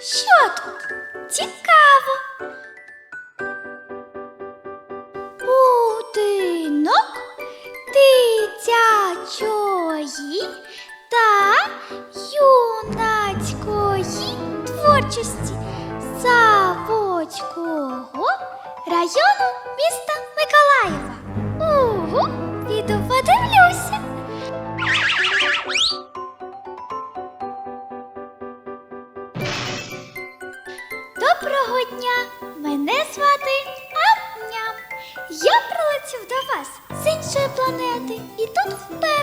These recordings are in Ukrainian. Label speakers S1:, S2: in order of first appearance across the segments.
S1: Що тут? Цікаво. Будинок дитячої та юнацької творчості Заводського району міста Миколаєва. Угу, піду подивлюся.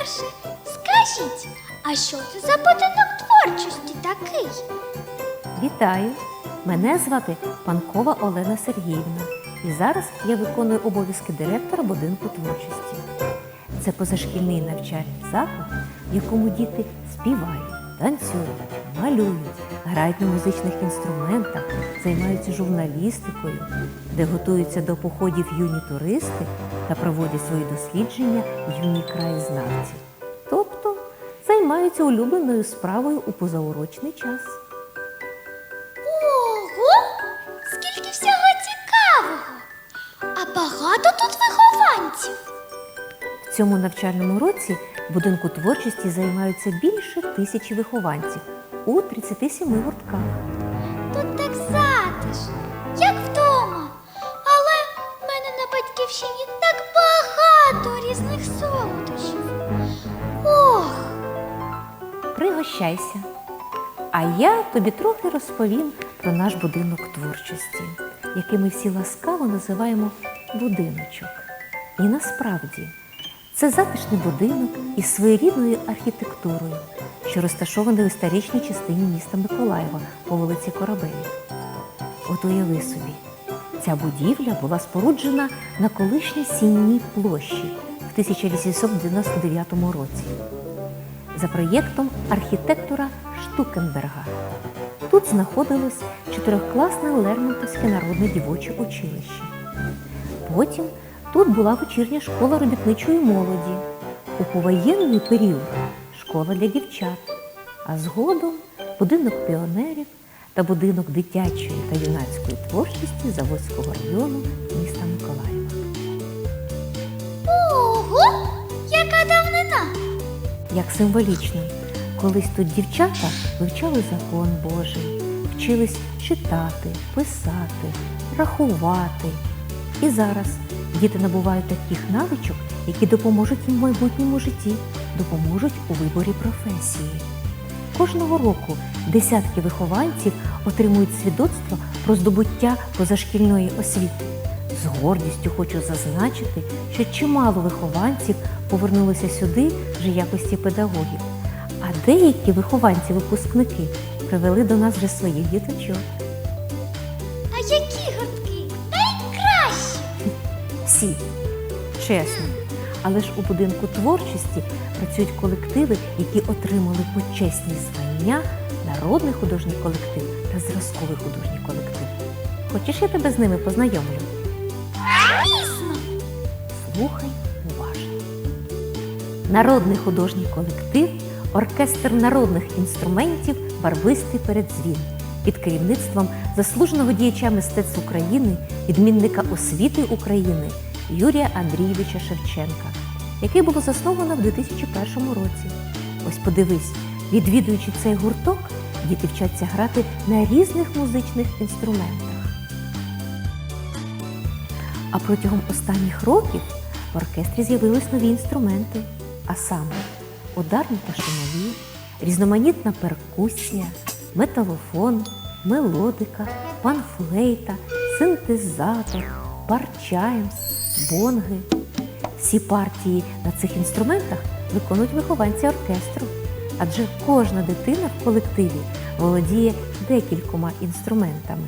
S1: Тут. Скажіть, а що це за будинок творчості такий?
S2: Вітаю! Мене звати Панкова Олена Сергіївна. І зараз я виконую обов'язки директора будинку творчості. Це позашкільний навчальний заклад, в якому діти співають, танцюють, малюють, грають на музичних інструментах, займаються журналістикою, де готуються до походів юні туристи та проводять свої дослідження юні краєзнавці. Тобто займаються улюбленою справою у позаурочний час.
S1: Ого! Скільки всього цікавого! А багато тут вихованців.
S2: В цьому навчальному році будинку творчості займаються більше тисячі вихованців у 37 гуртках.
S1: Тут так затишно, як вдома. Але в мене на батьківщині так багато різних солодощів. Ох,
S2: Пригощайся. А я тобі трохи розповім про наш будинок творчості, який ми всі ласкаво називаємо будиночок. І насправді це затишний будинок із своєрідною архітектурою, що розташований у історичній частині міста Миколаєва по вулиці Корабель. От уяви собі, ця будівля була споруджена на колишній сінній площі в 1899 році за проєктом архітектора Штукенберга. Тут знаходилось чотирьохкласне Лермонтовське народне дівоче училище. Потім тут була вечірня школа робітничої молоді, у повоєнний період школа для дівчат, а згодом будинок піонерів та будинок дитячої та юнацької творчості Заводського району міста Миколаєва.
S1: ого, яка давнина!
S2: як символічно. Колись тут дівчата вивчали закон Божий, вчились читати, писати, рахувати. І зараз діти набувають таких навичок, які допоможуть їм в майбутньому житті, допоможуть у виборі професії. Кожного року десятки вихованців отримують свідоцтво про здобуття позашкільної освіти. З гордістю хочу зазначити, що чимало вихованців повернулися сюди вже якості педагогів, а деякі вихованці-випускники привели до нас вже своїх діточок.
S1: А які гуртки?
S2: Всі, чесно. Але ж у будинку творчості працюють колективи, які отримали почесні звання народний художній колектив та зразковий художній колектив. Хочеш, я тебе з ними познайомлю?
S1: Звісно,
S2: Слухай уважно. Народний художній колектив, оркестр народних інструментів Барвистий передзвін під керівництвом заслуженого діяча мистецтв України, відмінника освіти України Юрія Андрійовича Шевченка, який було засновано в 2001 році. Ось подивись, відвідуючи цей гурток, діти вчаться грати на різних музичних інструментах. А протягом останніх років в оркестрі з'явились нові інструменти, а саме ударні та шумові, різноманітна перкусія, металофон, мелодика, панфлейта, синтезатор, парчаймс, бонги. Всі партії на цих інструментах виконують вихованці оркестру, адже кожна дитина в колективі володіє декількома інструментами.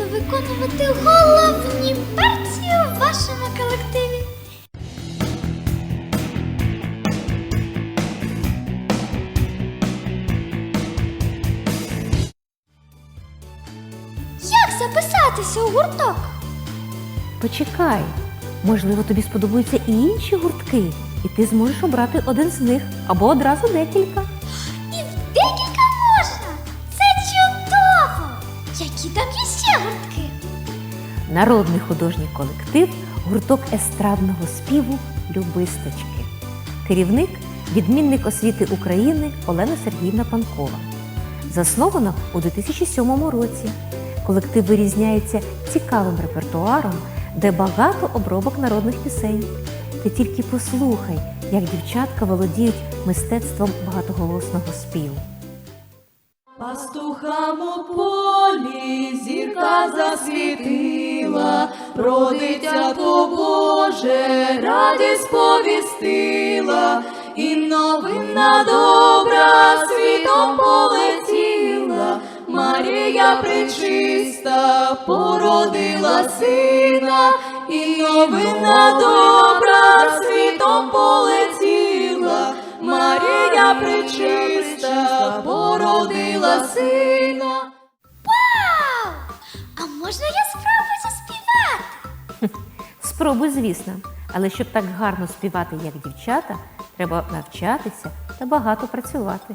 S1: буду виконувати головні партії у вашому колективі. Як записатися у гурток?
S2: Почекай, можливо, тобі сподобаються і інші гуртки, і ти зможеш обрати один з них або одразу декілька. Народний художній колектив гурток естрадного співу Любисточки. Керівник відмінник освіти України Олена Сергіївна Панкова. Заснована у 2007 році. Колектив вирізняється цікавим репертуаром, де багато обробок народних пісень. Ти тільки послухай, як дівчатка володіють мистецтвом багатоголосного співу.
S3: Пастухам у полі зірка засвітила, про дитятко Боже радість повістила, і новина добра світом полетіла. Марія причиста породила сина, і новина добра світом полетіла. Марія причиста породила сина.
S1: Вау! А можна я спробую заспівати?
S2: Спробуй, звісно, але щоб так гарно співати, як дівчата, треба навчатися та багато працювати.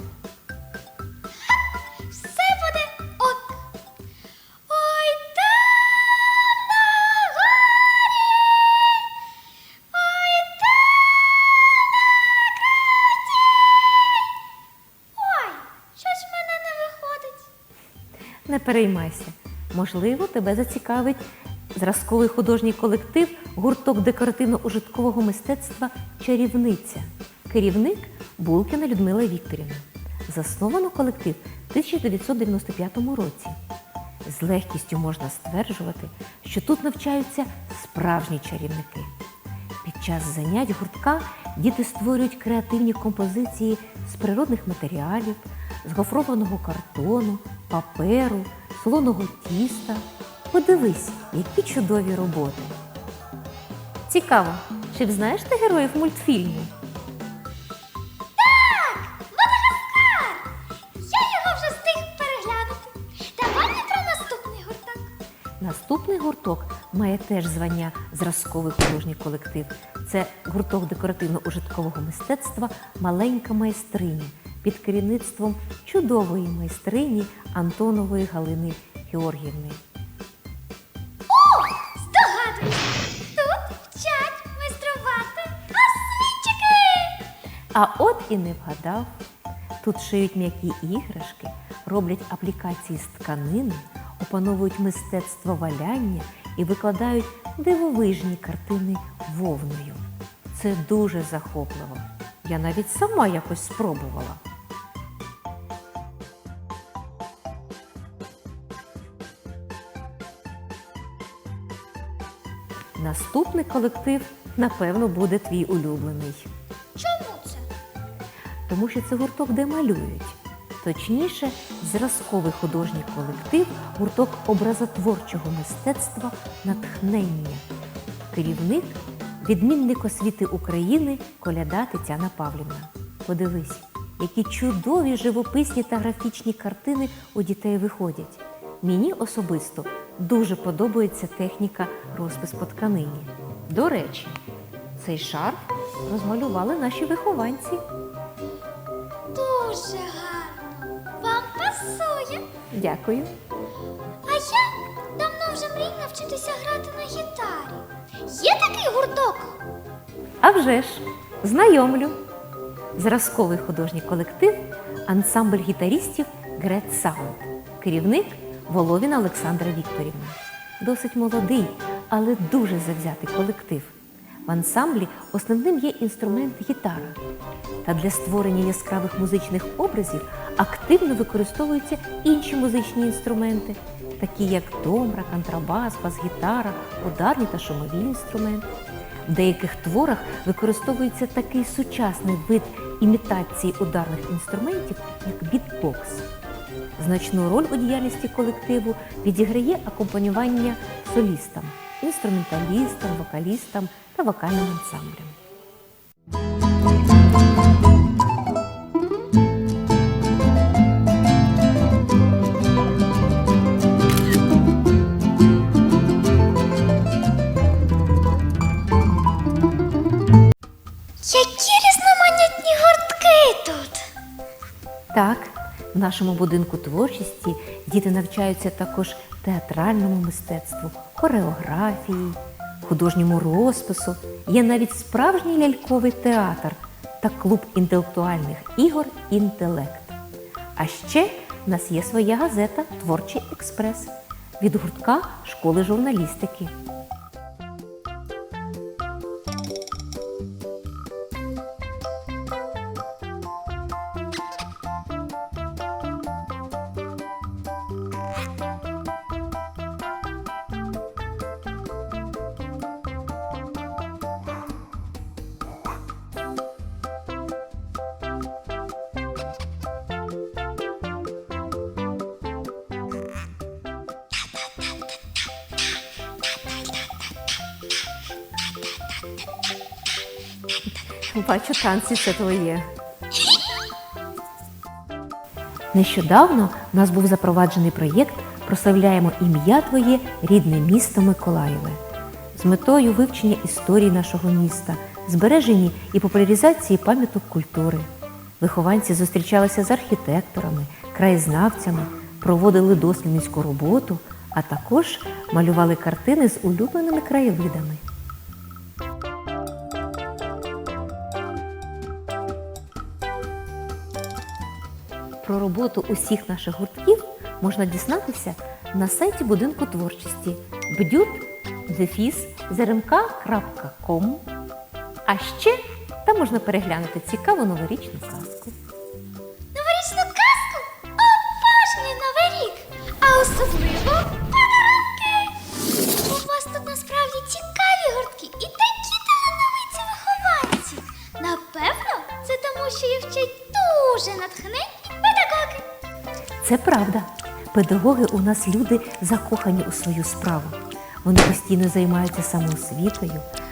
S2: Переймайся. Можливо, тебе зацікавить зразковий художній колектив гурток декоративно-ужиткового мистецтва Чарівниця. Керівник Булкіна Людмила Вікторівна. Засновано колектив в 1995 році. З легкістю можна стверджувати, що тут навчаються справжні чарівники. Під час занять гуртка діти створюють креативні композиції з природних матеріалів, з гофрованого картону, паперу, солоного тіста. Подивись, які чудові роботи. Цікаво, чи знаєш ти героїв мультфільму?
S1: Мадагаскар! Я його вже встиг переглянути. Давайте про наступний гурток.
S2: Наступний гурток має теж звання зразковий художній колектив. Це гурток декоративно-ужиткового мистецтва Маленька майстриня під керівництвом чудової майстрині Антонової Галини Георгіївни.
S1: О, здогадуюсь. Тут вчать майструвати освітчики.
S2: А от і не вгадав. Тут шиють м'які іграшки, роблять аплікації з тканини, опановують мистецтво валяння і викладають дивовижні картини вовною. Це дуже захопливо. Я навіть сама якось спробувала. Наступний колектив, напевно, буде твій улюблений.
S1: Чому це?
S2: тому що це гурток, де малюють. Точніше, зразковий художній колектив, гурток образотворчого мистецтва натхнення. Керівник відмінник освіти України Коляда Тетяна Павлівна. Подивись, які чудові живописні та графічні картини у дітей виходять. Мені особисто дуже подобається техніка розпис по тканині. До речі, цей шарф розмалювали наші вихованці.
S1: Дуже гарно. Вам пасує.
S2: Дякую.
S1: А я давно вже мрію навчитися грати на гітарі. Є такий гурток?
S2: А вже ж, знайомлю. Зразковий художній колектив, ансамбль гітарістів Грет Саунд. Керівник Воловіна Олександра Вікторівна. Досить молодий, але дуже завзятий колектив. В ансамблі основним є інструмент гітара. Та для створення яскравих музичних образів активно використовуються інші музичні інструменти, такі як домбра, контрабас, бас-гітара, ударні та шумові інструменти. В деяких творах використовується такий сучасний вид імітації ударних інструментів, як бітбокс. Значну роль у діяльності колективу відіграє акомпанювання солістам, інструменталістам, вокалістам та вокальним ансамблям.
S1: Які різноманітні гуртки тут?
S2: Так, в нашому будинку творчості діти навчаються також театральному мистецтву, хореографії, художньому розпису. Є навіть справжній ляльковий театр та клуб інтелектуальних ігор Інтелект. А ще в нас є своя газета Творчий експрес від гуртка школи журналістики. Бачу, танці це твоє. Нещодавно в нас був запроваджений проєкт Прославляємо ім'я Твоє рідне місто Миколаєве з метою вивчення історії нашого міста, збереження і популяризації пам'яток культури. Вихованці зустрічалися з архітекторами, краєзнавцями, проводили дослідницьку роботу, а також малювали картини з улюбленими краєвидами. Про роботу усіх наших гуртків можна дізнатися на сайті будинку творчості bdют.zrmk.com А ще там можна переглянути цікаву новорічну казку.
S1: Новорічну казку? Обожнюю Новий рік! А особливо
S2: Це правда. Педагоги у нас люди закохані у свою справу. Вони постійно займаються самоосвітою,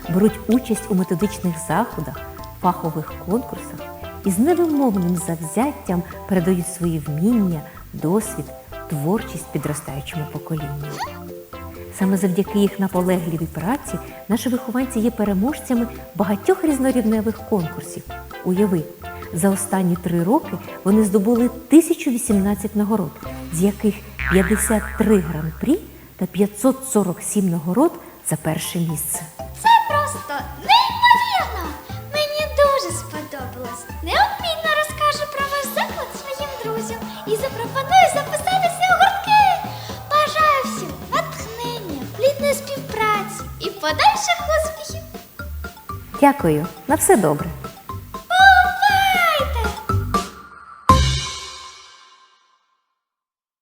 S2: беруть участь у методичних заходах, фахових конкурсах і з невимовним завзяттям передають свої вміння, досвід, творчість підростаючому поколінню. Саме завдяки їх наполегливій праці наші вихованці є переможцями багатьох різнорівневих конкурсів. Уяви, за останні три роки вони здобули 1018 нагород, з яких 53 гран-прі та 547 нагород за перше місце.
S1: Це просто неймовірно! Мені дуже сподобалось. Неодмінно розкажу про ваш заклад своїм друзям і запропоную записатися у гуртки. Бажаю всім натхнення, плідної співпраці і подальших успіхів!
S2: Дякую, на все добре.